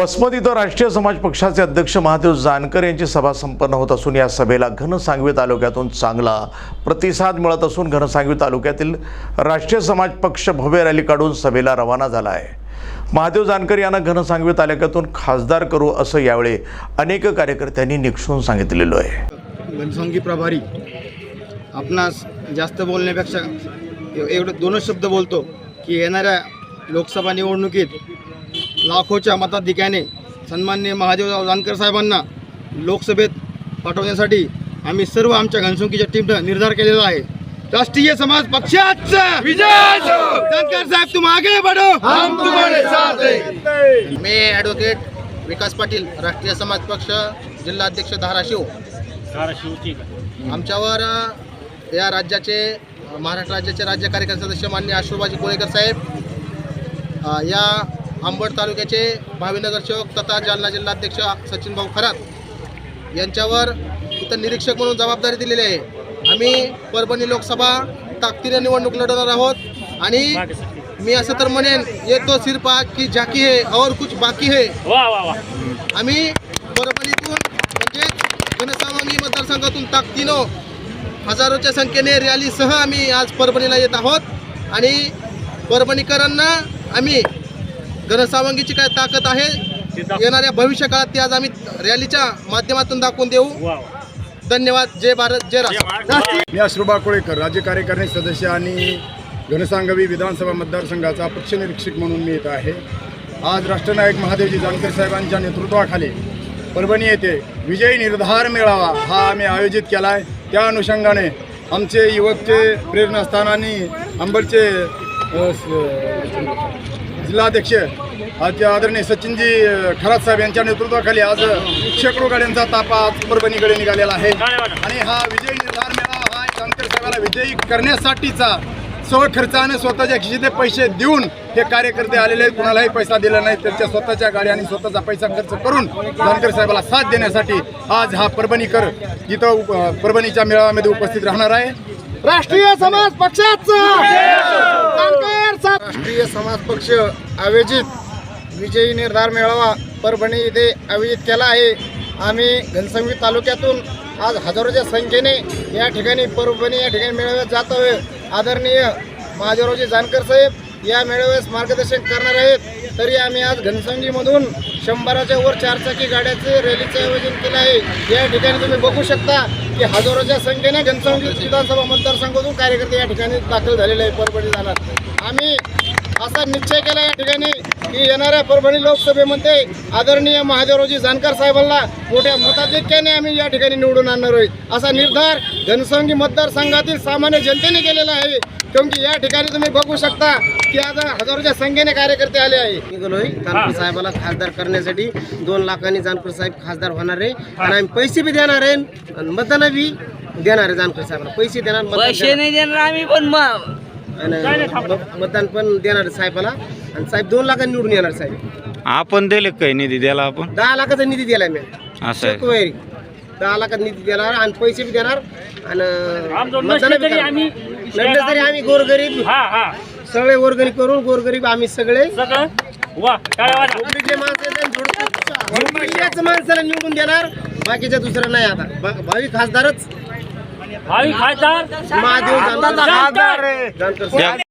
वसमत इथं राष्ट्रीय समाज पक्षाचे अध्यक्ष महादेव जानकर यांची सभा संपन्न होत असून या सभेला घनसांगवी तालुक्यातून चांगला प्रतिसाद मिळत असून घनसांगवी तालुक्यातील राष्ट्रीय समाज पक्ष भव्य रॅली काढून सभेला रवाना झाला आहे. महादेव जानकर यांना घनसांगवी तालुक्यातून खासदार करू असं यावेळी अनेक कार्यकर्त्यांनी निक्षून सांगितलेलं आहे. घनसांगी प्रभारी आपणास जास्त बोलण्यापेक्षा एवढं दोनच शब्द बोलतो की येणाऱ्या लोकसभा निवडणुकीत लाखोच्या मताधिक्याने सन्मान्य महादेवराव जानकर साहेबांना लोकसभेत पाठवण्यासाठी आम्ही सर्व आमच्या घनसंगीच्या टीमनं निर्धार केलेला आहे. राष्ट्रीय समाज पक्षाचा विजय! जानकर साहेब तुम आगे बढ़ो। हम तुम्हारे साथ हैं। मी ॲडव्होकेट विकास पाटील राष्ट्रीय समाज पक्ष जिल्हा अध्यक्ष धाराशिव। आमच्यावर या राज्याचे महाराष्ट्र राज्याचे राज्य कार्यकारी सदस्य मान्य आशुबाजी कोळेकर साहेब या अंबड तालुक्याचे भावी नगरसेवक तथा जालना जिल्हाध्यक्ष सचिन भाऊ खरात यांच्यावर इथं निरीक्षक म्हणून जबाबदारी दिलेली आहे. आम्ही परभणी लोकसभा ताकदीने निवडणूक लढवणार आहोत आणि मी असं तर म्हणेन ये तो सिर्फ की जाकी है और कुछ बाकी है. आम्ही परभणीतून म्हणजे जनसामान्य मतदारसंघातून ताकदीनं हजारोच्या संख्येने रॅलीसह आम्ही आज परभणीला येत आहोत. आणि परभणीकरांना आम्ही जनसामान्याची काय ताकद आहे? येणाऱ्या भविष्य काळात ती आज आम्ही रॅलीच्या माध्यमातून दाखवून देऊ. धन्यवाद. जय भारत जय राष्ट्र. मी अश्रुबा कोळेकर राज्य कार्यकारिणी सदस्य आणि घनसांगवी विधानसभा मतदारसंघाचा पक्षनिरीक्षक म्हणून मी येत आहे. आज राष्ट्रनायक महादेवजी जानकर साहेबांच्या नेतृत्वाखाली परभणी येथे विजयी निर्धार मेळावा हा आम्ही आयोजित केला आहे त्या अनुषंगाने आमचे युवकचे प्रेरणास्थान आणि अंबडचे अ, स- जिल्हाध्यक्ष आज आदरणीय सचिनजी खरात साहेब यांच्या नेतृत्वाखाली आज शेकडो गाड्यांचा तापा आज परभणीकडे निघालेला आहे आणि हा विजयी निर्धार मेळावा हा जानकर साहेबाला विजयी करण्यासाठीचा स्व खर्चाने स्वतःच्या खिशीते पैसे देऊन हे कार्यकर्ते आलेले आहेत कुणालाही पैसा दिला नाही त्यांच्या स्वतःच्या गाडी आणि स्वतःचा पैसा खर्च करून जानकर साहेबाला साथ देण्यासाठी आज हा परभणीकर इथं परभणीच्या मेळाव्यामध्ये उपस्थित राहणार आहे राष्ट्रीय समाज पक्षाचा राष्ट्रीय समाज पक्ष आयोजित विजयी निर्धार मेळावा. परभणी इथे आयोजित केला आहे. आम्ही घनसंगी तालुक्यातून आज हजारोच्या संख्येने या ठिकाणी परभणी या ठिकाणी मेळाव्यात जात आहोत. आदरणीय महादेवरावजी जानकर साहेब या मेळाव्यास मार्गदर्शन करणार आहेत. तरी आम्ही आज घनसंगीमधून शंभराच्या वर चारचाकी गाड्याचे रॅलीचे आयोजन केलं आहे. या ठिकाणी तुम्ही बघू शकता की हजारोच्या संख्येने घनसंगी विधानसभा मतदारसंघातून कार्यकर्ते या ठिकाणी दाखल झालेले आहे परभणी जाणार. आम्ही असा निश्चय केला या ठिकाणी की येणाऱ्या परभणी लोकसभेमध्ये आदरणीय महादेवरावजी जानकर साहेबांना मोठ्या मताधिक्याने आम्ही या ठिकाणी निवडून आणणार आहोत. असा निर्धार घनसंगी मतदारसंघातील सामान्य जनतेने केलेला आहे. क्योंकि या ठिकाणी तुम्ही बघू शकता की आज हजारोच्या संख्येने कार्यकर्ते आले आहे. निघालोय. जानकर साहेबाला खासदार करण्यासाठी दोन लाखांनी जानकर साहेब खासदार होणार आहे. आणि आम्ही पैसे बी देणार आहे. आणि मतदान बी देणार आहे जानकर साहेबाला. पैसे देणार मतदान पैसे. नाही देणार आम्ही पण मग आणि मतदान पण देणार साहेबाला. आणि साहेब दोन लाखांनी निवडून येणार साहेब. आपण दिले काही निधी द्यायला आपण? दहा लाखाचा निधी दिलाय मी. असं आहे. शेतकरी दहा लाखात निधी देणार आणि पैसे बी देणार आणि मतदान बी करणार. नसलं तरी आम्ही गोरगरीब. सगळे गोरगरीब करून गोरगरीब आम्ही सगळे. झोपडीतले माणसं आहेत आणि झोपडी- झोपडीतल्याच माणसाला निवडून देणार. बाकीच्या दुसरं नाही आता. भा- भावी खासदारच. भावी खासदार महादेव. जानकर त्या-